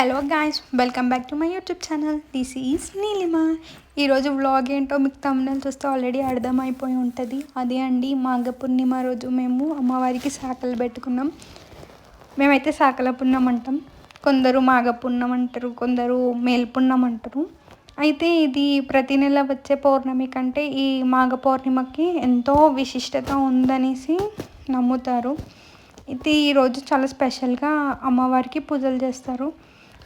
Hello guys welcome back to my YouTube channel this is Neelima ఈరోజు vlog ఏంటో మీకు తమిళ చూస్తే ఆల్రెడీ అర్థమైపోయి ఉంటుంది. అదే అండి మాఘ పూర్ణిమ రోజు మేము అమ్మవారికి శాఖలు పెట్టుకున్నాం. మేమైతే శాఖల పుణ్యం అంటాం. కొందరు మాఘ పుణ్యం అంటారు కొందరు మేల్పుణ్యం అంటారు. అయితే ఇది ప్రతి నెల వచ్చే పౌర్ణమి కంటే ఈ మాఘ పౌర్ణిమకి ఎంతో విశిష్టత ఉందనేసి నమ్ముతారు. ఇది ఈరోజు చాలా స్పెషల్గా అమ్మవారికి పూజలు చేస్తారు.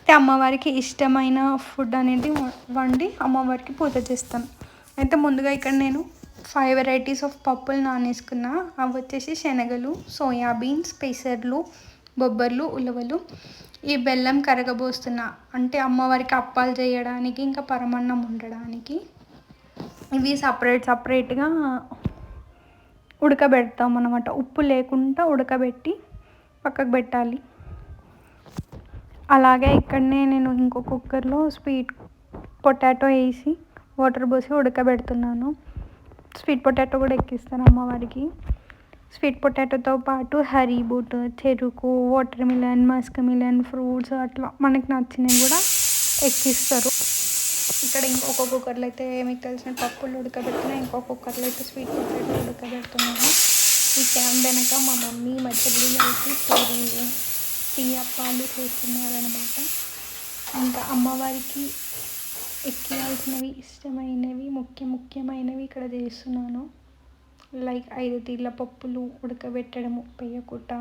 అయితే అమ్మవారికి ఇష్టమైన ఫుడ్ అనేది వండి అమ్మవారికి పూజ చేస్తాను. అయితే ముందుగా ఇక్కడ నేను ఫైవ్ వెరైటీస్ ఆఫ్ పప్పులు నానేసుకున్నా. అవి వచ్చేసి శనగలు సోయాబీన్స్ పెసర్లు బొబ్బర్లు ఉలవలు. ఈ బెల్లం కరగబోస్తున్నా అంటే అమ్మవారికి అప్పాలు చేయడానికి ఇంకా పరమన్నం ఉండడానికి ఇవి సపరేట్ సపరేట్గా ఉడకబెడతాం అనమాట ఉప్పు లేకుండా ఉడకబెట్టి పక్కకు పెట్టాలి. అలాగే ఇక్కడనే నేను ఇంకో కుక్కర్లో స్వీట్ పొటాటో వేసి వాటర్ పోసి ఉడకబెడుతున్నాను. స్వీట్ పొటాటో కూడా ఎక్కిస్తాను అమ్మవారికి స్వీట్ పొటాటోతో పాటు హరీబూట్ చెరుకు watermelon muskmelon fruits అట్లా మనకి నచ్చినవి కూడా ఎక్కిస్తారు. ఇక్కడ ఇంకొక కుక్కర్లో అయితే మీకు తెలిసిన పప్పులు ఉడకబెడుతున్నాయి. ఇంకో కుక్కర్లో అయితే స్వీట్ పొటాటో ఉడకబెడుతున్నాను. ఈ క్యాన్ వెనక మా మమ్మీ మా చెల్లి కలిసి పూరీలు టీ అప్పాలు చేస్తున్నారనమాట ఇంకా అమ్మవారికి ఎక్కియాల్సినవి ఇష్టమైనవి ముఖ్య ముఖ్యమైనవి ఇక్కడ చేస్తున్నాను. లైక్ ఐదు తీర్ల పప్పులు ఉడకబెట్టడము పెయ్యకుట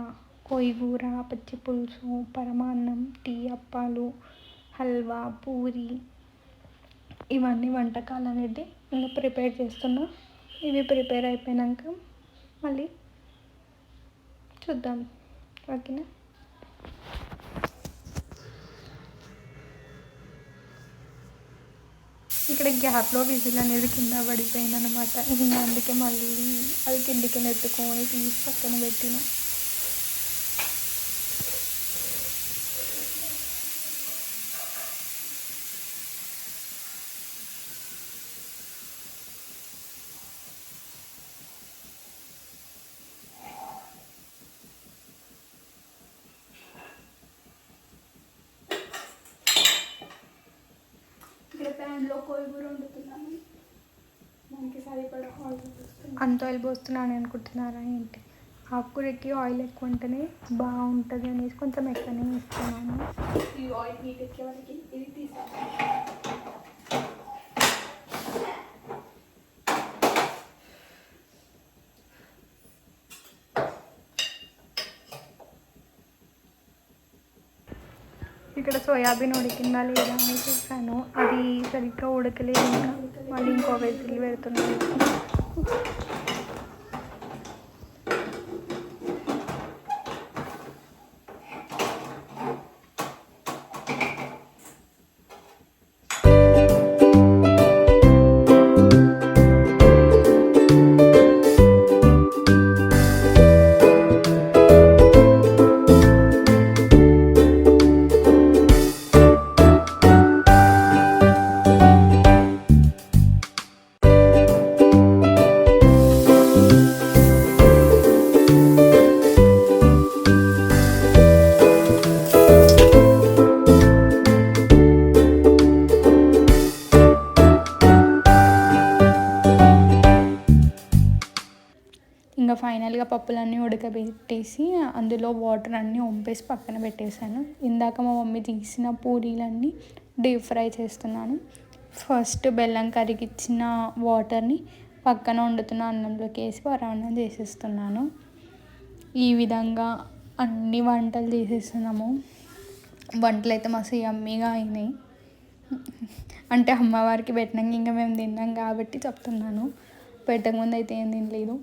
కొయ్యూర పచ్చి పులుసు పరమాన్నం టీ అప్పాలు హల్వా పూరి. ఇవన్నీ వంటకాలు అనేది నేను ప్రిపేర్ చేస్తున్నా. ఇవి ప్రిపేర్ అయిపోయాక మళ్ళీ చూద్దాం. ఓకేనా? ఇక్కడ గ్యాప్లో విజిల్ అనేది కింద పడిపోయింది అనమాట ఇంకా అందుకే మళ్ళీ అది కిందికి నెట్టుకొని తీసి పక్కన పెట్టిన. ప్యాన్లో కోయిగూర వండుతున్నాను. దానికి సరిపడా ఆయిల్ అంత ఆయిల్ పోస్తున్నాను అనుకుంటున్నారా ఏంటి? ఆకుకూరకి ఆయిల్ ఎక్కువ ఉంటేనే బాగుంటుంది అనేసి కొంచెం ఎక్కువనే వేస్తున్నాను. ఈ ఆయిల్ హీట్ ఎక్కే వరకు ఇది తీసాను ఇక్కడ సోయాబీన్ ఉడికిందా లేదా అని చూసాను అది సరిగ్గా ఉడకలేదు. ఇంకా మళ్ళీ ఇంకో వెజిల్ పెడుతున్నాను. ఇంకా పప్పులన్నీ ఉడకబెట్టేసి అందులో వాటర్ అన్నీ వంపేసి పక్కన పెట్టేశాను. ఇందాక మా మమ్మీ తీసిన పూరీలన్నీ డీప్ ఫ్రై చేస్తున్నాను. ఫస్ట్ బెల్లం కరిగిచ్చిన వాటర్ని పక్కన వండుతున్న అన్నంలోకి వేసి పరమాన్నం చేసేస్తున్నాను. ఈ విధంగా అన్ని వంటలు చేసేస్తున్నాము. వంటలు అయితే మస్తు యమ్మీగా అయినాయి. అంటే అమ్మవారికి పెట్టినాక ఇంకా మేము తిన్నాం కాబట్టి చెప్తున్నాను. పెట్టకముందు అయితే ఏం తినలేదు.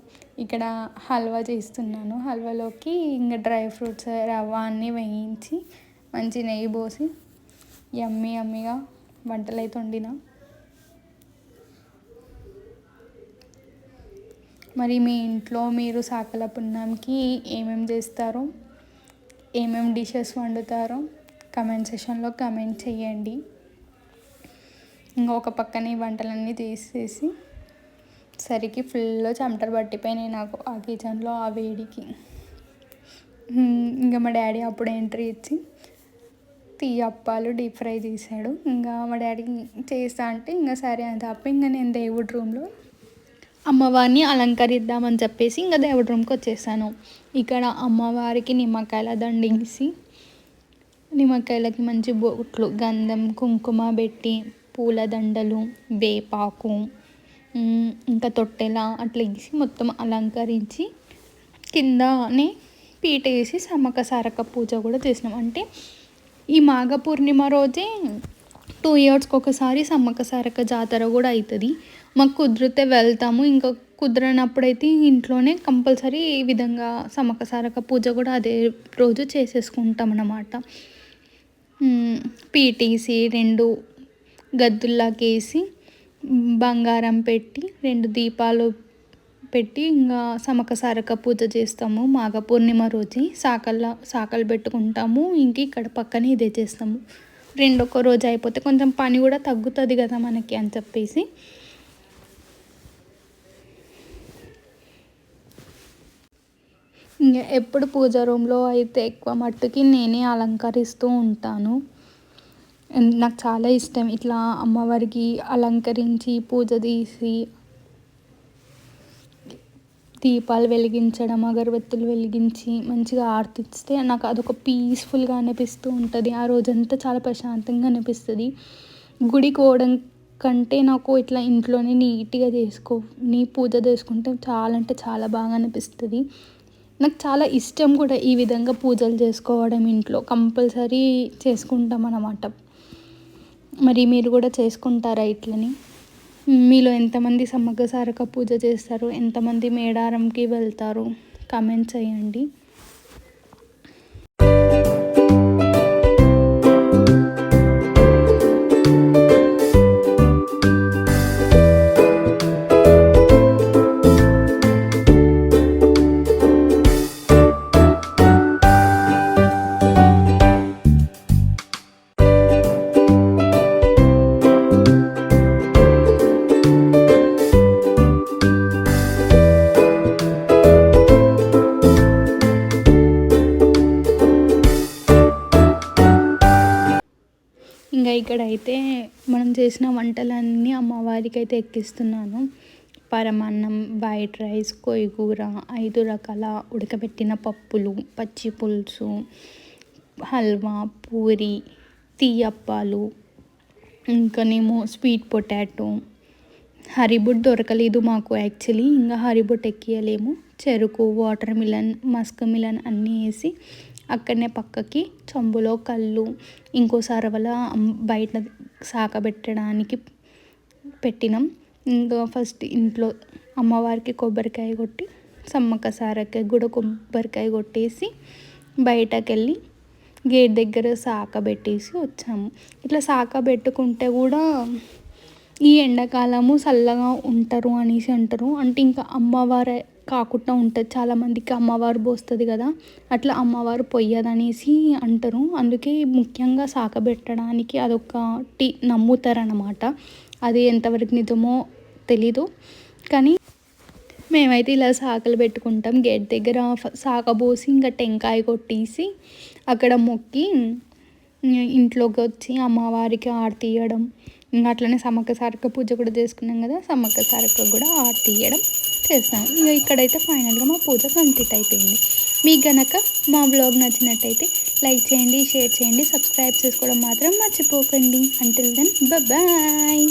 ఇక్కడ హల్వా చేస్తున్నాను. హల్వాలోకి ఇంకా డ్రై ఫ్రూట్స్ రవ్వ అన్నీ వేయించి మంచి నెయ్యి పోసి యమ్మీ యమ్మీగా వంటలు అయితే వండిన మరి మీ ఇంట్లో మీరు సాకల పున్నంకి ఏమేమి చేస్తారో ఏమేమి డిషెస్ వండుతారో కమెంట్ సెషన్లో కమెంట్ చేయండి ఇంకొక పక్కన ఈ వంటలన్నీ తీసేసి సరికి ఫుల్ చెమటలు పట్టిపోయినాయి నాకు ఆ కిచెన్లో ఆ వేడికి. ఇంకా మా డాడీ అప్పుడు ఎంట్రీ ఇచ్చి తీయ అప్పాలు డీప్ ఫ్రై చేశాడు. ఇంకా మా డాడీ చేస్తా అంటే ఇంకా సరే అని తప్ప ఇంకా నేను దేవుడి రూమ్లో అమ్మవారిని అలంకరిద్దామని చెప్పేసి ఇంకా దేవుడి రూమ్కి వచ్చేసాను. ఇక్కడ అమ్మవారికి నిమ్మకాయల దండించి నిమ్మకాయలకి మంచి బొట్లు గంధం కుంకుమ పెట్టి పూల దండలు వేపాకు ఇంకా తొట్టెల అట్లా వేసి మొత్తం అలంకరించి కిందనే పీట వేసి సమ్మక సారక పూజ కూడా చేసినాం. అంటే ఈ మాఘ పూర్ణిమ రోజే టూ ఇయర్స్కి ఒకసారి సమ్మక్క సారక జాతర కూడా అవుతుంది మాకు కుదిరితే వెళ్తాము. ఇంకా కుదరనప్పుడైతే ఇంట్లోనే కంపల్సరీ ఈ విధంగా సమ్మక్క సారక పూజ కూడా అదే రోజు చేసేసుకుంటాం అన్నమాట. పీటీసి రెండు గద్దుల్లాకేసి బంగారం పెట్టి రెండు దీపాలు పెట్టి ఇంకా సమక సారక పూజ చేస్తాము. మాఘ పూర్ణిమ రోజు సాకల్లో సాకలు పెట్టుకుంటాము. ఇంక ఇక్కడ పక్కనే ఇదే చేస్తాము. రెండొక రోజు అయిపోతే కొంచెం పని కూడా తగ్గుతుంది కదా మనకి అని చెప్పేసి. ఇంకా ఎప్పుడు పూజ రూమ్లో అయితే ఎక్కువ మట్టుకి నేనే అలంకరిస్తూ ఉంటాను. నాకు చాలా ఇష్టం ఇట్లా అమ్మవారికి అలంకరించి పూజ తీసి దీపాలు వెలిగించడం అగరబత్తులు వెలిగించి మంచిగా ఆర్తిస్తే నాకు అదొక పీస్ఫుల్గా అనిపిస్తూ ఉంటుంది. ఆ రోజంతా చాలా ప్రశాంతంగా అనిపిస్తుంది. గుడికి పోవడం కంటే నాకు ఇట్లా ఇంట్లోనే నీట్గా చేసుకో నీ పూజ చేసుకుంటే చాలా అంటే చాలా బాగా అనిపిస్తుంది. నాకు చాలా ఇష్టం కూడా ఈ విధంగా పూజలు చేసుకోవడం ఇంట్లో. కంపల్సరీ చేసుకుంటాం అన్నమాట. మరి మీరు కూడా చేసుకుంటారా ఇట్లని? మీలో ఎంతమంది సమ్మక్క సారక పూజ చేస్తారు? ఎంతమంది మేడారంకి వెళ్తారు? కామెంట్ చేయండి. ఇక్కడైతే మనం చేసిన వంటలన్నీ అమ్మవారికి అయితే ఎక్కిస్తున్నాను. పరమాన్నం వైట్ రైస్ కొయ్యకూర ఐదు రకాల ఉడకబెట్టిన పప్పులు పచ్చి పులుసు హల్వా పూరి తీయప్పాలు ఇంకానేమో స్వీట్ పొటాటో. హరిబుట్ దొరకలేదు మాకు యాక్చువల్లీ. ఇంకా హరిబుట్ ఎక్కియలేము. చెరుకు వాటర్ మిలన్ మస్క్ మిలన్ అన్నీ వేసి అక్కడనే పక్కకి చెంబులో కళ్ళు ఇంకో సరవల బయట సాకబెట్టడానికి పెట్టినాం. ఇంకా ఫస్ట్ ఇంట్లో అమ్మవారికి కొబ్బరికాయ కొట్టి సమ్మక్క సారక్క కూడా కొబ్బరికాయ కొట్టేసి బయటకెళ్ళి గేట్ దగ్గర సాక పెట్టేసి వచ్చాము. ఇట్లా సాక పెట్టుకుంటే కూడా ఈ ఎండాకాలము చల్లగా ఉంటారు అనేసి అంటారు. అంటే ఇంకా అమ్మవారి కాకుండా ఉంటుంది. చాలామందికి అమ్మవారు పోస్తుంది కదా అట్లా అమ్మవారు పొయ్యదనేసి అంటారు. అందుకే ముఖ్యంగా సాకబెట్టడానికి అదొకటి నమ్ముతారనమాట అది ఎంతవరకు నిజమో తెలీదు. కానీ మేమైతే ఇలా సాకలు పెట్టుకుంటాం. గేట్ దగ్గర సాక పోసి ఇంకా టెంకాయ కొట్టేసి అక్కడ మొక్కి ఇంట్లోకి వచ్చి అమ్మవారికి ఆరతి ఇవ్వడం ఇంకా అట్లనే సమ్మక్క సారక పూజ కూడా చేసుకున్నాం కదా సమ్మక్క సారక్క కూడా ఆరతి ఇవ్వడం చేస్తాం ఇంకా ఇక్కడైతే ఫైనల్గా మా పూజ కంప్లీట్ అయిపోయింది. మీకు గనక మా బ్లాగ్ నచ్చినట్టయితే లైక్ చేయండి షేర్ చేయండి సబ్స్క్రైబ్ చేసుకోవడం మాత్రం మర్చిపోకండి. Until then bye